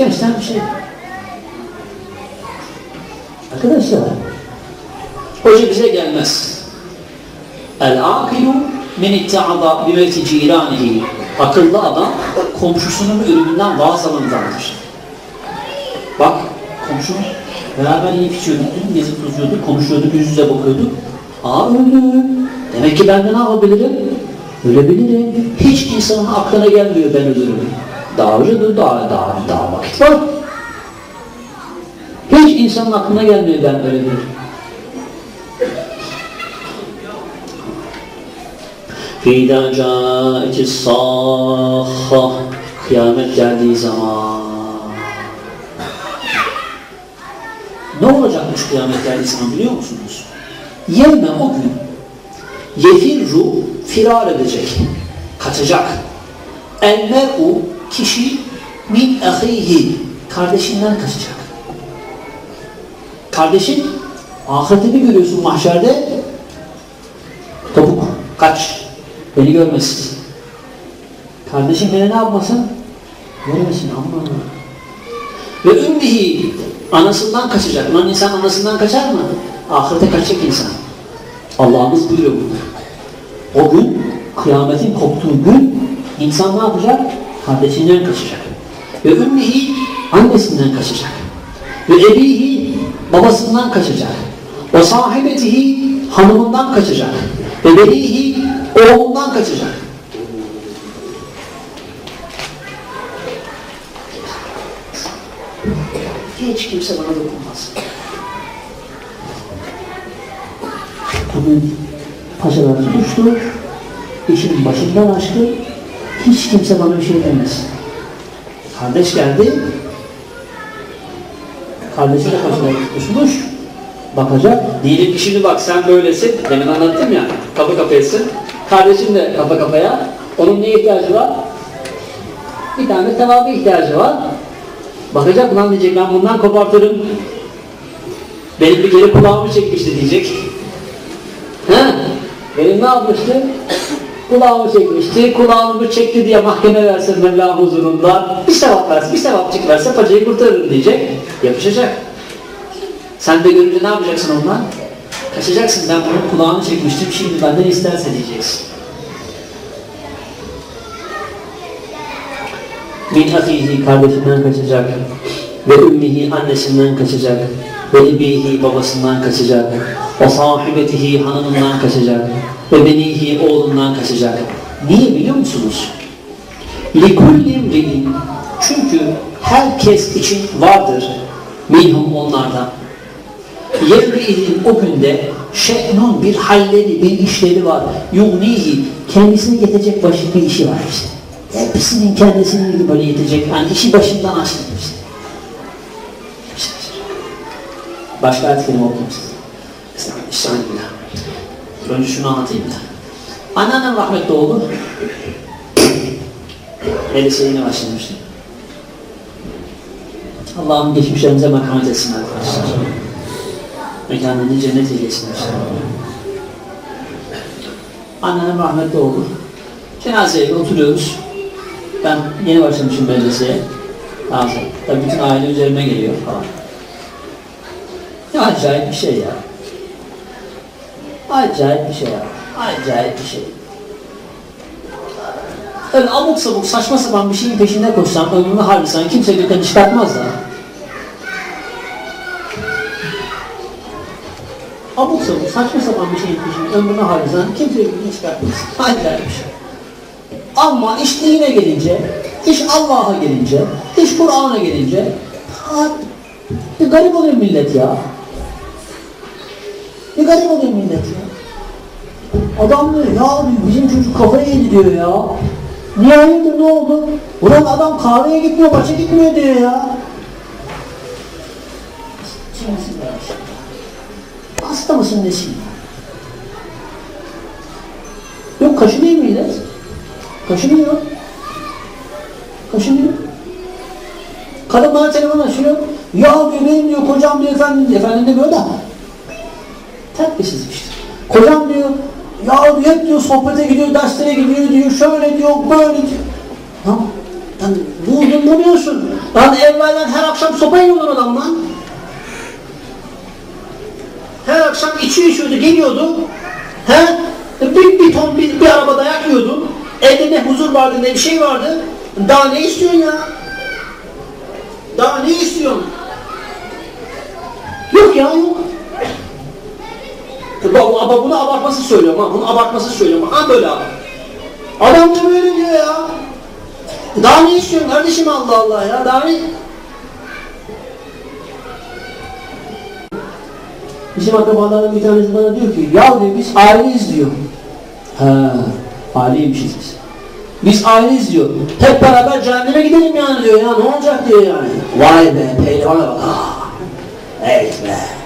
gençten bir şey. Arkadaşlar, hoca bize gelmez. El akilu men itta'ada bi mevti ciranihi. Akıllı adam komşusunun ölümünden vaaz alanındandır. Bak komşu beraber yiyip içiyorduk, dün gezip tozuyorduk, konuşuyorduk, yüz yüze bakıyorduk. Aa öldü. Demek ki ben de ne yapabilirim? Ölebilirim. Hiç insanın aklına gelmiyor ben ölürüm. Daha önce de daha, daha, daha vakit var. Hiç insanın aklına gelmiyor ben ölebilirim. فِيدَا جَاءَتِ الصَّاخَّةِ Kıyamet geldiği zaman ne olacakmış kıyamet geldiği zaman biliyor musunuz? Yevme o gün yefirru firar edecek, kaçacak. El mer'u kişi min ahihi kardeşinden kaçacak. Kardeşin ahiretini görüyorsun mahşerde topuk kaç beni görmesin. Kardeşin beni ne yapmasın? Görmesin ama. Ve ümmihi anasından kaçacak. Lan insan anasından kaçar mı? Ahirete kaçacak insan. Allah'ımız buyuruyor bunu. O gün, kıyametin koptuğu gün insan ne yapacak? Kardeşinden kaçacak. Ve ümmihi annesinden kaçacak. Ve ebihi babasından kaçacak. Ve sahibetihi hanımından kaçacak. Ve velihi oğlundan kaçacak. Hiç kimse bana dokunmaz. Bugün paçalar tutuştu, işin başından açtı, hiç kimse bana bir şey demez. Kardeş geldi, kardeşi de paçalar tutuşmuş, bakacak. Diyelim ki şimdi bak sen böylesin, demin anlattım ya, kapı kapayasın. Kardeşin de kapı kapaya, onun neye ihtiyacı var? Bir tane tevabi ihtiyacı var. Bakacak lan diyecek ben bundan kopartırım. Benim bir kere kulağımı çekmişti diyecek. He? Benim ne yapmıştı? Kulağımı çekmişti. Kulağımı çekti diye mahkeme versin Mevla huzurunda. Bir sevap versin, bir sevapçık verse paçayı kurtarırım diyecek. Yapışacak. Sen de görünce ne yapacaksın ondan? Kaçacaksın. Ben bunun kulağını çekmiştim. Şimdi benden isterse diyeceksin. Min ahihi kardeşinden kaçacak. Ve ümmihi annesinden kaçacak. Ve ebihi babasından kaçacak. Ve sahibetihi hanımından kaçacak ve benihi oğlundan kaçacak. Niye biliyor musunuz? Likullim ri'in çünkü herkes için vardır minhum onlardan. Yevri'in o günde şe'nun bir halleri, bir işleri var. Yugnihi kendisine yetecek başka bir işi var işte. Hepsinin kendisinin böyle yetecek. Yani işi başından aşkın işte. Başka ayet kelime okumasın. Estağfirullah. Önce şunu anlatayım da. Anneannem rahmetli oldu. Elise başlamıştı. Allah'ım geçmişlerimize merhamet etsin arkadaşlar. Mekanını cennet eylesin inşallah. Anneannem rahmetli oldu. Cenazeye oturuyoruz. Ben yeni başlamışım. Lazım. Tabii bütün aile üzerime geliyor falan. Ya acayip bir şey ya. Acayip bir şey ya. Acayip bir şey. Öyle abuk sabuk saçma sapan bir şeyin peşinde koşsam, ömrümü harcasan kimse gökten çıkartmaz da. Abuk sabuk saçma sapan bir şeyin peşinde ömrümü harcasan kimse gökten çıkartmaz. Acayip bir şey. Ama iş dine gelince, iş Allah'a gelince, iş Kur'an'a gelince bir garip oluyor millet ya. Bir garip oluyor millet ya. Adam diyor ya diyor, bizim çocuk kafaya yedi diyor ya. Niye hayırdır ne oldu? Ulan adam kahveye gitmiyor, maça gitmiyor diyor ya. Hasta mısın nesin? Yok kaşınıyor millet. Kaşınıyor. Kaşınıyor. Kadın bana telefon açıyor. Ya diyor benim diyor kocam diyor efendim, efendim demiyor da. Terbiyesizmiştir. Kocam diyor ya hep diyor sohbete gidiyor, derslere gidiyor diyor, şöyle diyor, böyle diyor. Ya, yani bunu dinlemiyorsun. Lan evvelden her akşam sopa yiyorlar adam lan. Her akşam içiyor içiyordu geliyordu. He? Bir, bir ton bir, bir araba dayak yiyordu. Evde ne huzur vardı ne bir şey vardı. Daha ne istiyorsun ya? Daha ne istiyorsun? Yok ya yok. Bak, bak bunu abartması söylüyorum ha. Bunu abartması söylüyorum. Ha böyle abi. Adam da böyle diyor ya. Daha ne istiyorsun kardeşim Allah Allah ya. Daha ne? Bizim akrabalardan bir tanesi bana diyor ki ya diyor biz aileyiz diyor. Ha, aileymişiz biz. Biz aileyiz diyor. Hep beraber cehenneme gidelim yani diyor ya ne olacak diyor yani. Vay be pehlivana bak. Ah, evet be.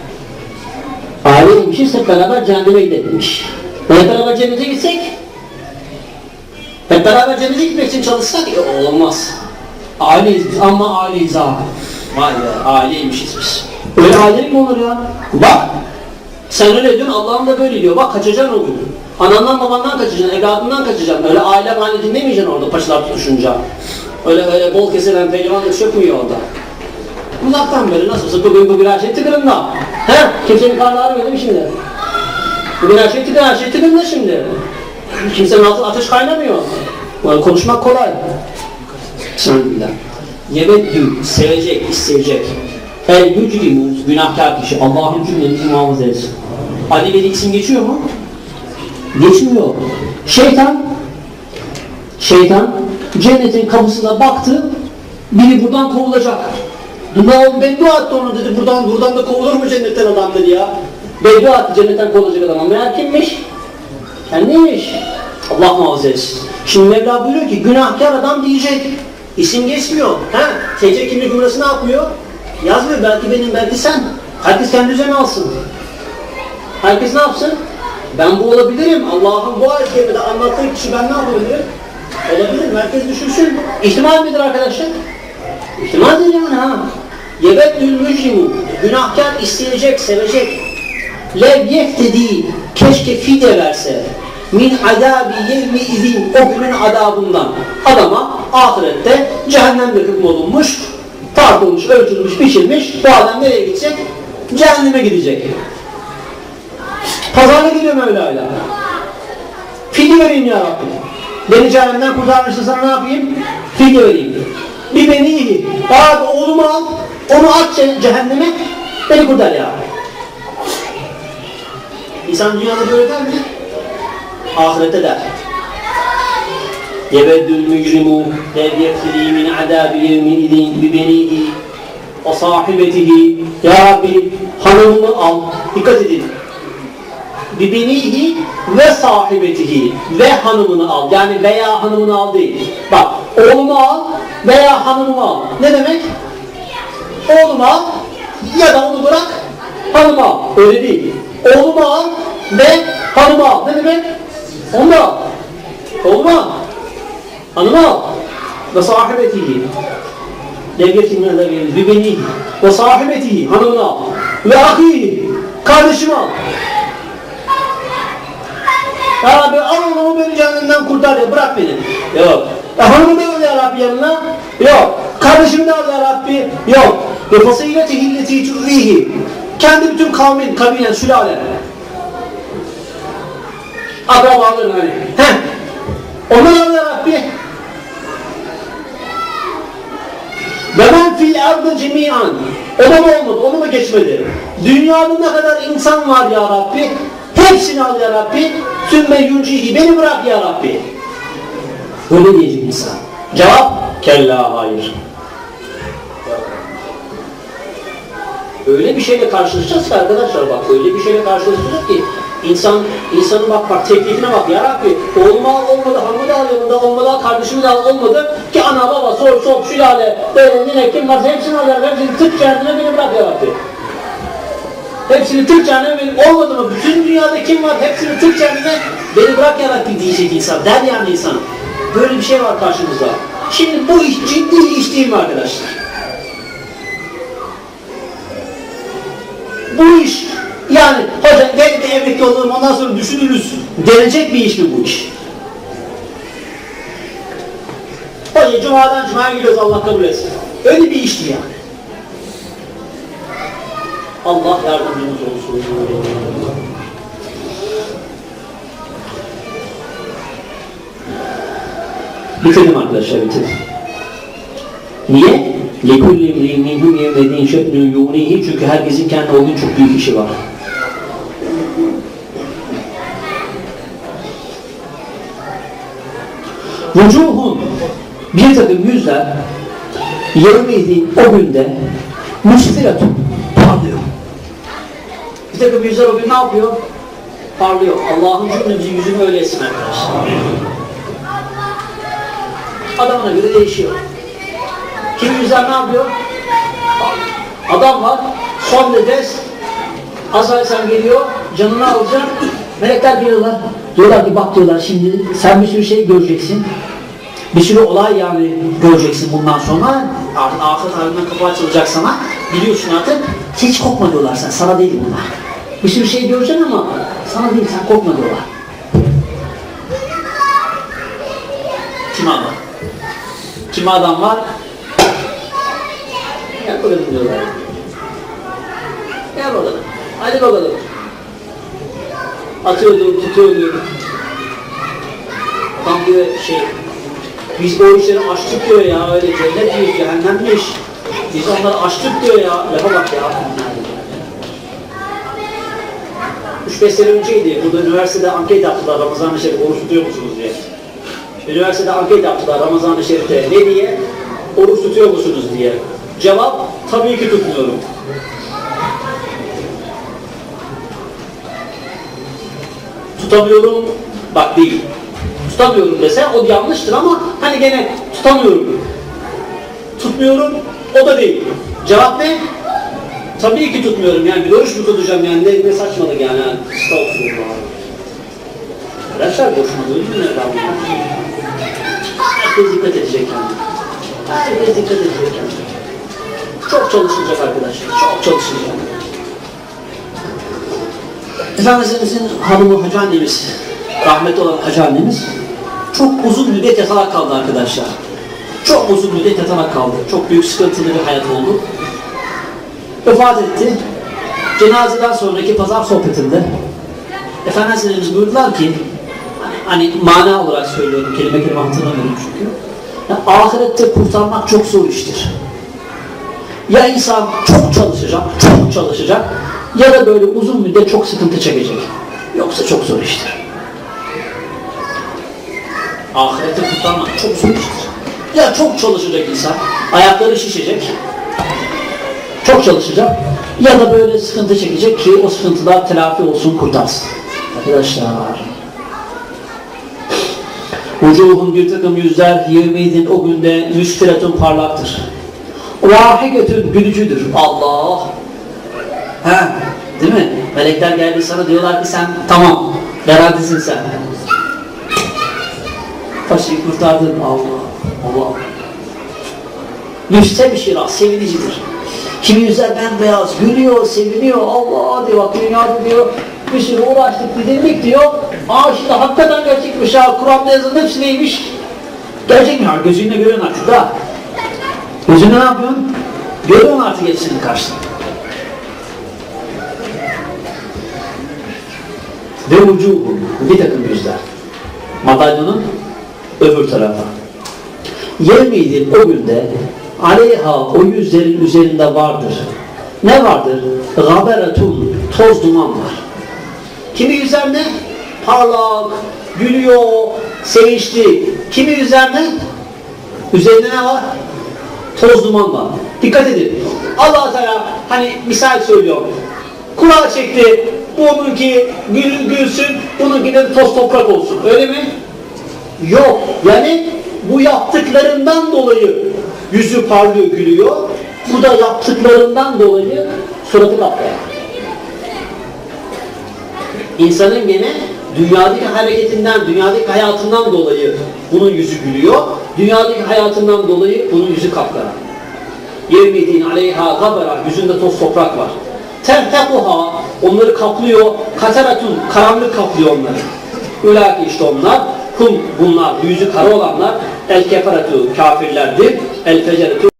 Aileymişiz hep beraber cehenneme gidelimmiş. Hep beraber cennete gitsek hep beraber cennete gitmek için çalışsak ya olmaz. Aileyiz biz ama aileyiz ha. Vay be aileymişiz biz. Öyle ailelik mi olur ya? Bak sen öyle diyorsun Allah'ım da böyle diyor. Bak kaçacaksın o gün. Anandan babandan kaçacaksın, evladından kaçacaksın. Öyle aile bani dinlemeyeceksin orada paçalar tutuşunca. Öyle öyle bol kesilen pehlivanlık çökmüyor orada. Uzaktan böyle nasılsa bugün bugün her şey tıkırında. He? Kimsenin karnı ağrımıyor değil mi şimdi? Bugün her şey tıkır, her şey tıkırında şimdi. Kimsenin altı ateş kaynamıyor. Böyle konuşmak kolay. Bismillah. Yebeddü, sevecek, isteyecek. El mücrimu, günahkar kişi. Allah'ın cümlemizi muhafaza etsin. Ali Veli isim geçiyor mu? Geçmiyor. Şeytan, şeytan cennetin kapısına baktı, biri buradan kovulacak. Oğlum beddua etti onu dedi, buradan, buradan da kovulur mu cennetten adam dedi ya. Beddua etti cennetten kovulacak adam ama meğer kimmiş? Kendiymiş. Allah muhafaza etsin. Şimdi Mevla buyuruyor ki günahkar adam diyecek. İsim geçmiyor. Ha? TC kimlik numarası ne yapıyor? Yazmıyor. Belki benim, belki sen. Herkes kendi üzerine alsın. Herkes ne yapsın? Ben bu olabilirim. Allah'ın bu ayet kerimede anlattığı kişi ben ne yapabilirim? Olabilirim. Herkes düşünsün. İhtimal midir arkadaşlar? İhtimaldir yani ha. Yebeddül mücrimu. Günahkar isteyecek, sevecek. Lev yeftedi. Keşke fide verse. Min adabi yevmi izin. O günün adabından. Adama ahirette cehennemde hükmolunmuş, tartılmış, ölçülmüş, biçilmiş. Bu adam nereye gidecek? Cehenneme gidecek. Pazarda gidiyor Mevla'yla. Fidye vereyim ya Rabbi. Beni cehennemden kurtarmışsın sana ne yapayım? Fidye vereyim. Bir beni iyi. Abi oğlumu al, onu at ce- cehenneme, beni kurtar ya. İnsan dünyada böyle der mi? Ahirette der. Mücrimu lev yeftiri min adabi yevmiidin bibenihi ve sahibetihi Ya Rabbi hanımımı al. Dikkat edin. Bibenihi ve sahibetihi ve hanımını al. Yani veya hanımını al değil. Bak oğlumu al veya hanımımı al. Ne demek? Oğlumu al ya da onu bırak hanımı al. Öyle değil. Oğlumu al ve hanımı al. Ne demek? Onu da al. Oğlumu al. Hanımı al. Ve sahibetihi. Devletin nezarıyla bibenihi ve sahibetihi hanımını al. Ve ahihi kardeşimi al. Ya Rabbi al oğlumu beni cehennemden kurtar ya bırak beni. Yok. E hanımı da al ya Rabbi yanına. Yok. Kardeşimi de al ya Rabbi. Yok. Ve fasiletihi illeti turrihi. Kendi bütün kavmin, kabilen, sülalen. Akrabaların hani. Heh. Onları al ya Rabbi. Ve men fil ardı cemiyan. O da mı olmadı? Onu mu geçmedi? Dünyada ne kadar insan var ya Rabbi? Hepsini al ya Rabbi. Sümme yuncihi. Beni bırak ya Rabbi. Böyle diyecek insan. Cevap? Kella hayır. Öyle bir şeyle karşılaşacağız ki arkadaşlar bak öyle bir şeyle karşılaşacağız ki insan insanın bak bak teklifine bak ya Rabbi oğlumu al olmadı hanımı da yanında olmadı kardeşimi de olmadı ki ana baba soy sop sülale böyle nine kim varsa hepsini al ya Rabbi hepsini tık cehenneme beni bırak ya Rabbi. Hepsini tık cehenneme beni olmadı mı bütün dünyada kim var hepsini tık cehenneme beni bırak ya Rabbi diyecek insan der yani insan. Böyle bir şey var karşımızda. Şimdi bu iş ciddi iş değil mi arkadaşlar? Bu iş yani hoca gel de emekli olalım ondan sonra düşünürüz. Gelecek bir iş mi bu iş? Hoca cumadan cumaya gidiyoruz Allah kabul etsin. Öyle bir işti yani. Allah yardımcımız olsun. Bitirdim arkadaşlar bitirdim. Niye? لِكُلِّ اِمْرِئٍ مِنْهُمْ يَوْمَئِذٍ شَأْنٌ يُغْنِيهِ Çünkü herkesin kendi o gün çok büyük işi var. Vucuhun bir takım yüzler yevmidin o günde müsfiratun parlıyor. Bir takım yüzler o gün ne yapıyor? Parlıyor. Allah'ın cümlemizin yüzünü öyle etsin arkadaşlar. Adamına göre değişiyor. Kimi yüzler ne yapıyor? Adam var, son nefes, Azrail geliyor, canını alacak, melekler geliyorlar. Diyorlar ki bak diyorlar şimdi sen bir sürü şey göreceksin. Bir sürü olay yani göreceksin bundan sonra. Artık ahiret alemden kapı açılacak sana. Biliyorsun artık. Hiç korkma diyorlar sen, sana değil bunlar. Bir sürü şey göreceksin ama sana değil sen korkma diyorlar. Kim adam? Kim adam var? Bakalım diyorlar. Gel bakalım. Hadi bakalım. Atıyordu, tutuyordu. Tam diyor şey, biz o işleri açtık diyor ya, öyle cennet değil, cehennemmiş. Biz onları açtık diyor ya, lafa bak ya. 3-5 sene önceydi, burada üniversitede anket yaptılar Ramazan-ı Şerif, oruç tutuyor musunuz diye. Üniversitede anket yaptılar Ramazan-ı Şerif'te. Ne diye? Oruç tutuyor musunuz diye. Cevap, tabii ki tutmuyorum. Tutamıyorum, bak değil. Tutamıyorum dese o yanlıştır ama hani gene tutamıyorum. Tutmuyorum, o da değil. Cevap ne? Tabii ki tutmuyorum yani bir oruç mu tutacağım yani ne, ne saçmalık yani. Estağfurullah. Arkadaşlar boşuna dönmüyor Herkes dikkat edecek kendine. Herkes dikkat edecek kendine. Çok çalışılacak arkadaşlar, çok çalışılacak. Efendimizin hanımı hacı annemiz, rahmetli olan hacı annemiz çok uzun müddet yatarak kaldı arkadaşlar. Çok uzun müddet yatarak kaldı. Çok büyük sıkıntılı bir hayat oldu. Vefat etti. Cenazeden sonraki pazar sohbetinde Efendimiz buyurdular ki hani mana olarak söylüyorum, kelime kelime hatırlamıyorum çünkü. Ya, ahirette kurtarmak çok zor iştir. Ya insan çok çalışacak, çok çalışacak ya da böyle uzun müddet çok sıkıntı çekecek. Yoksa çok zor iştir. Ahirette kurtarmak çok zor iştir. Ya çok çalışacak insan, ayakları şişecek, çok çalışacak ya da böyle sıkıntı çekecek ki o sıkıntılar telafi olsun, kurtarsın. Arkadaşlar, Vucuhun bir takım yüzler yevmeydin o günde müsfiretun parlaktır. Vahiketün gülücüdür. Allah! He, değil mi? Melekler geldi sana diyorlar ki sen tamam, garantisin sen. Taşıyı kurtardın Allah, Allah. Yüzte bir şiraz, sevinicidir. Kimi yüzler bembeyaz, gülüyor, seviniyor, Allah diyor, bak dünyada diyor, bir sürü uğraştık, didindik diyor. Aa işte hakikaten gerçekmiş ha, Kur'an'da yazılan hepsi neymiş? Gerçek mi? Gözünle görüyorsun artık Gözünle ne yapıyorsun? Görüyorsun artık hepsinin karşısında. Ve ucuhu, bir takım yüzler. Madalyonun öbür tarafı. Yevmidir o günde aleyha o yüzlerin üzerinde vardır. Ne vardır? Gaberetun, toz duman var. Kimi yüzler ne? Parlak, gülüyor, sevinçli. Kimi yüzler ne? Üzerinde ne var? Toz duman var. Dikkat edin. Allah Teala hani misal söylüyor. Kulağı çekti. Bununki gül, gülsün, bununki de toz toprak olsun. Öyle mi? Yok. Yani bu yaptıklarından dolayı yüzü parlıyor, gülüyor. Bu da yaptıklarından dolayı suratı kaplıyor. İnsanın gene dünyadaki hareketinden, dünyadaki hayatından dolayı bunun yüzü gülüyor. Dünyadaki hayatından dolayı bunun yüzü kapkara. Yevmidin aleyha gabara, yüzünde toz toprak var. Tertepuha, onları kaplıyor. Kateratun, karanlık kaplıyor onları. Ülaki işte onlar. Kum bunlar, yüzü kara olanlar el keferetu kafirlerdir. El feceretu